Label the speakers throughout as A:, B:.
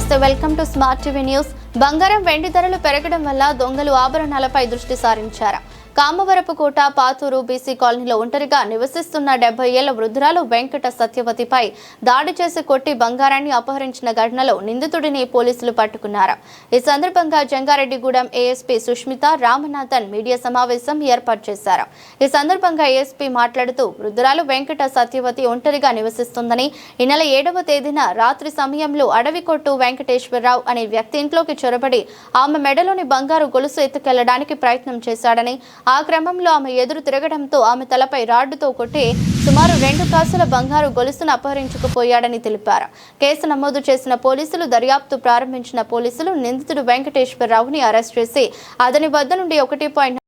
A: నమస్తే welcome to smart TV news బంగారం వెండి ధరలు పెరగడం వల్ల దొంగలు ఆభరణాలపై దృష్టి సారించారు. కామవరపుకోట పాతూరు బీసీ కాలనీలో ఒంటరిగా నివసిస్తున్న డెబ్బై ఏళ్ళ వృద్ధురాలు వెంకట సత్యవతిపై దాడి చేసి కొట్టి బంగారాన్ని అపహరించిన ఘటనలో నిందితుడిని పోలీసులు పట్టుకున్నారు. ఈ సందర్భంగా జంగారెడ్డిగూడెం ఏఎస్పీ సుష్మిత రామనాథన్ మీడియా సమావేశం ఏర్పాటు చేశారు. ఈ సందర్భంగా ఏఎస్పీ మాట్లాడుతూ వృద్ధురాలు వెంకట సత్యవతి ఒంటరిగా నివసిస్తుందని ఈ నెల ఏడవ తేదీన రాత్రి సమయంలో అడవి కొట్టు వెంకటేశ్వరరావు అనే వ్యక్తి ఇంట్లోకి చొరబడి ఆమె మెడలోని బంగారు గొలుసు ఎత్తుకెళ్ళడానికి ప్రయత్నం చేశాడని ఆ క్రమంలో ఆమె ఎదురు తిరగడంతో ఆమె తలపై రాడ్డుతో కొట్టి సుమారు రెండు కాసుల బంగారు గొలుసును అపహరించుకుపోయాడని తెలిపారు. కేసు నమోదు చేసిన పోలీసులు దర్యాప్తు ప్రారంభించిన పోలీసులు నిందితుడు వెంకటేశ్వరరావుని అరెస్ట్ చేసి అతని వద్ద నుండి ఒకటి పాయింట్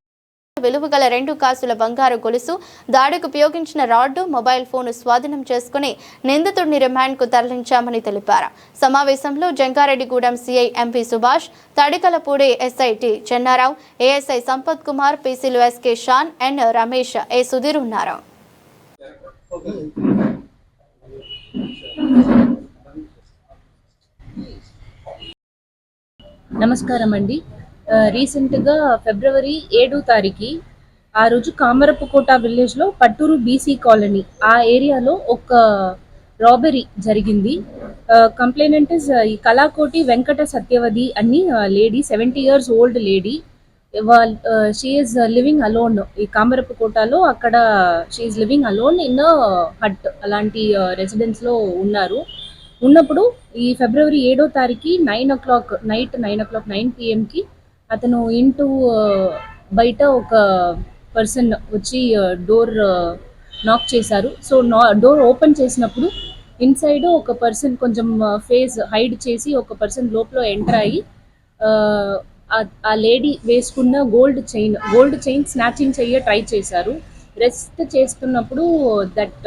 A: విలువ గల రెండు కాసుల బంగారు గొలుసు దాడికి ఉపయోగించిన రాడ్డు మొబైల్ ఫోన్ స్వాధీనం చేసుకుని నిందితుడిని రిమాండ్కు తరలించామని తెలిపారు. సమావేశంలో Jangareddygudem CI MP Subhash Tadikalapudi SIT Chennarao ASI Sampath Kumar పీసీలు SK Shan N Ramesh A Sudheer ఉన్నారు.
B: నమస్కారం అండి రీసెంట్గా ఫిబ్రవరి ఏడో తారీఖు ఆ రోజు కామరపుకోట విలేజ్లో పట్టూరు బీసీ కాలనీ ఆ ఏరియాలో ఒక రాబరీ జరిగింది. కంప్లైనెంట్ ఇస్ ఈ కళాకోటి వెంకట సత్యవతి అని lady seventy years old lady వాళ్ళ షీ ఈజ్ లివింగ్ అలోన్. ఈ కామరపుకోటలో అక్కడ she is living alone in hut అలాంటి రెసిడెన్స్లో ఉన్నారు. ఉన్నప్పుడు ఈ ఫిబ్రవరి ఏడో తారీఖు nine o'clock night nine o'clock nine పిఎంకి అతను ఇంటూ బయట ఒక పర్సన్ వచ్చి డోర్ నాక్ చేశారు. సో నా డోర్ ఓపెన్ చేసినప్పుడు ఇన్సైడ్ ఒక పర్సన్ కొంచెం ఫేస్ హైడ్ చేసి ఒక పర్సన్ లోపల ఎంటర్ అయ్యి ఆ, లేడీ వేసుకున్న gold chain gold chain snatching చెయ్య ట్రై చేశారు. రెస్ట్ చేస్తున్నప్పుడు దట్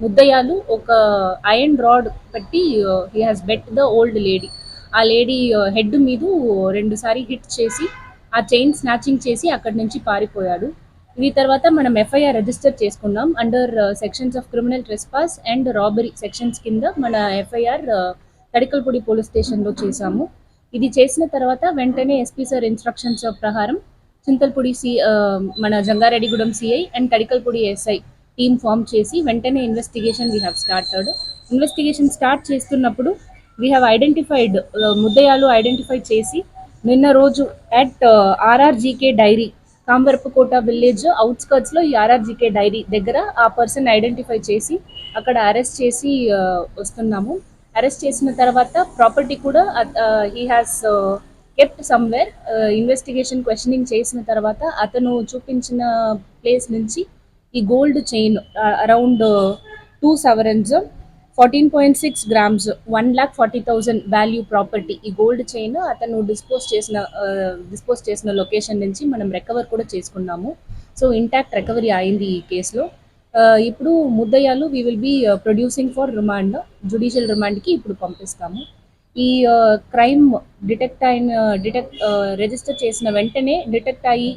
B: ముద్దయాలు ఒక ఐరన్ రాడ్ పెట్టి he has beat the old lady ఆ లేడీ హెడ్ మీద రెండుసారి హిట్ చేసి ఆ చైన్ స్నాచింగ్ చేసి అక్కడి నుంచి పారిపోయాడు. ఇది తర్వాత మనం ఎఫ్ఐఆర్ రిజిస్టర్ చేసుకున్నాం. Under sections of criminal trespass and robbery sections కింద మన ఎఫ్ఐఆర్ తడికల్పూడి పోలీస్ స్టేషన్లో చేశాము. ఇది చేసిన తర్వాత వెంటనే ఎస్పీ సార్ ఇన్స్ట్రక్షన్స్ ప్రకారం చింతల్పూడి సి ఆ, మన Jangareddygudem CI and Tadikalapudi SI team form చేసి వెంటనే investigation we have started investigation start చేస్తున్నప్పుడు వీ హ్యావ్ ఐడెంటిఫైడ్ ముద్దయాలు ఐడెంటిఫై చేసి నిన్న రోజు at RRGK dairy Kambarapukota village అవుట్స్కర్ట్స్లో ఈ ఆర్ఆర్జీకే డైరీ దగ్గర ఆ పర్సన్ ఐడెంటిఫై చేసి అక్కడ అరెస్ట్ చేసి uh, వస్తున్నాము. అరెస్ట్ చేసిన తర్వాత ప్రాపర్టీ కూడా he has kept somewhere investigation questioning చేసిన తర్వాత అతను చూపించిన ప్లేస్ నుంచి ఈ gold chain around two sovereigns fourteen point six grams one lakh forty thousand value property ఈ గోల్డ్ చైన్ అతను డిస్పోజ్ చేసిన డిస్పోజ్ చేసిన లొకేషన్ నుంచి మనం రికవర్ కూడా చేసుకున్నాము. సో ఇంటాక్ట్ రికవరీ అయింది ఈ కేసులో ఇప్పుడు ముద్దయాలు we will be producing for remand judicial రిమాండ్కి ఇప్పుడు పంపిస్తాము. ఈ క్రైమ్ డిటెక్ట్ అయిన డిటెక్ట్ రిజిస్టర్ చేసిన వెంటనే డిటెక్ట్ అయ్యి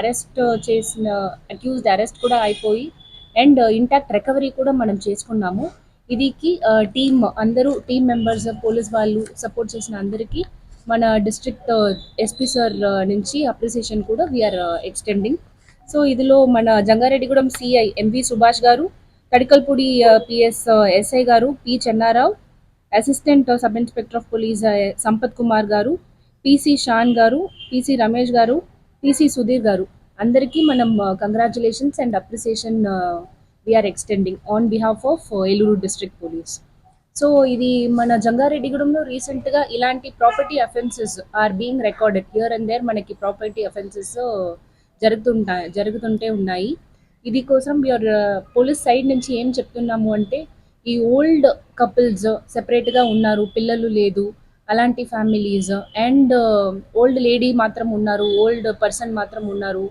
B: అరెస్ట్ చేసిన అక్యూజ్డ్ అరెస్ట్ కూడా అయిపోయి అండ్ ఇంటాక్ట్ రికవరీ కూడా మనం చేసుకున్నాము. ఇదికి టీమ్ అందరూ టీమ్ మెంబర్స్ పోలీస్ వాళ్ళు సపోర్ట్ చేసిన అందరికీ మన డిస్ట్రిక్ట్ ఎస్పీ సార్ నుంచి అప్రిసియేషన్ కూడా వీఆర్ ఎక్స్టెండింగ్ సో ఇదిలో మన జంగారెడ్డిగూడెం సిఐ ఎంవి సుభాష్ గారు కడికల్పూడి పిఎస్ ఎస్ఐ గారు P Chennarao assistant sub inspector of police Sampath Kumar గారు పిసి షాన్ గారు పిసి రమేష్ గారు పిసి సుధీర్ గారు. అందరికీ మనం congratulations and appreciation we are extending on behalf of Eluru district police so ఇది మన జంగారెడ్డిగూడెంలో రీసెంట్గా ఇలాంటి property offences are being recorded here and there మనకి ప్రాపర్టీ అఫెన్సెస్ uh, జరుగుతుంటాయి జరుగుతుంటే ఉన్నాయి. ఇది కోసం యువర్ పోలీస్ సైడ్ నుంచి ఏం చెప్తున్నాము అంటే ఈ ఓల్డ్ కపుల్స్ సెపరేట్గా ఉన్నారు పిల్లలు లేదు అలాంటి ఫ్యామిలీస్ అండ్ ఓల్డ్ లేడీ మాత్రం ఉన్నారు ఓల్డ్ పర్సన్ మాత్రం ఉన్నారు.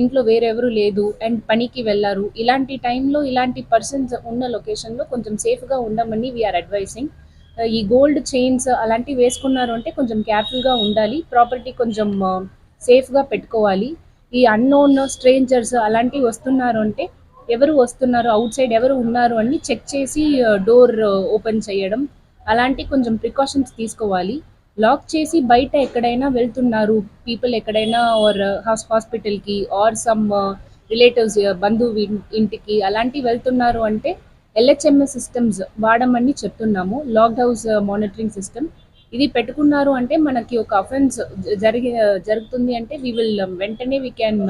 B: ఇంట్లో వేరెవరు లేదు అండ్ పనికి వెళ్ళారు. ఇలాంటి టైంలో ఇలాంటి పర్సన్స్ ఉన్న లొకేషన్లో కొంచెం సేఫ్గా ఉండమని వీఆర్ అడ్వైసింగ్ uh, ఈ గోల్డ్ చైన్స్ అలాంటివి వేసుకున్నారు అంటే కొంచెం కేర్ఫుల్గా ఉండాలి. ప్రాపర్టీ కొంచెం uh, సేఫ్గా పెట్టుకోవాలి. ఈ అన్నోన్ స్ట్రేంజర్స్ అలాంటివి వస్తున్నారు అంటే ఎవరు వస్తున్నారు అవుట్ సైడ్ ఎవరు ఉన్నారు అని చెక్ చేసి uh, డోర్ ఓపెన్ చేయడం. అలాంటి కొంచెం ప్రికాషన్స్ తీసుకోవాలి. లాక్ చేసి బయట ఎక్కడైనా వెళ్తున్నారు. పీపుల్ ఎక్కడైనా ఆర్ హాస్పిటల్కి ఆర్ సమ్ రిలేటివ్స్ బంధువు ఇంటికి అలాంటివి వెళ్తున్నారు అంటే ఎల్హెచ్ఎంఎస్ సిస్టమ్స్ వాడమని చెప్తున్నాము. లాక్ హౌస్ మానిటరింగ్ సిస్టమ్ ఇది పెట్టుకున్నారు అంటే మనకి ఒక అఫెన్స్ జరిగి జరుగుతుంది అంటే వీ విల్ um, వెంటనే we can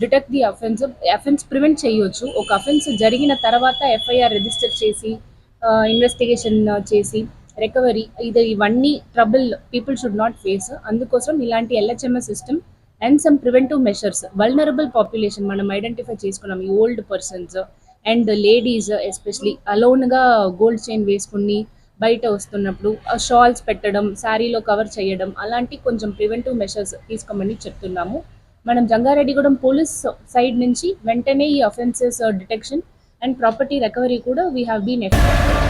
B: detect the offence offence prevent చేయొచ్చు. ఒక అఫెన్స్ జరిగిన తర్వాత ఎఫ్ఐఆర్ రిజిస్టర్ చేసి uh, ఇన్వెస్టిగేషన్ uh, చేసి రికవరీ ఇది ఇవన్నీ trouble people should not face అందుకోసం ఇలాంటి LHMS system and some preventive measures vulnerable population మనం ఐడెంటిఫై చేసుకున్నాం. ఈ old persons and ladies especially అలోన్గా gold chain వేసుకుని బయట వస్తున్నప్పుడు షాల్స్ పెట్టడం శారీలో కవర్ చేయడం అలాంటి కొంచెం ప్రివెంటివ్ మెషర్స్ తీసుకోమని చెప్తున్నాము. మనం జంగారెడ్డిగూడెం పోలీస్ సైడ్ నుంచి వెంటనే ఈ offences detection and property recovery కూడా వీ హ్యావ్ బీన్ ఎఫెక్ట్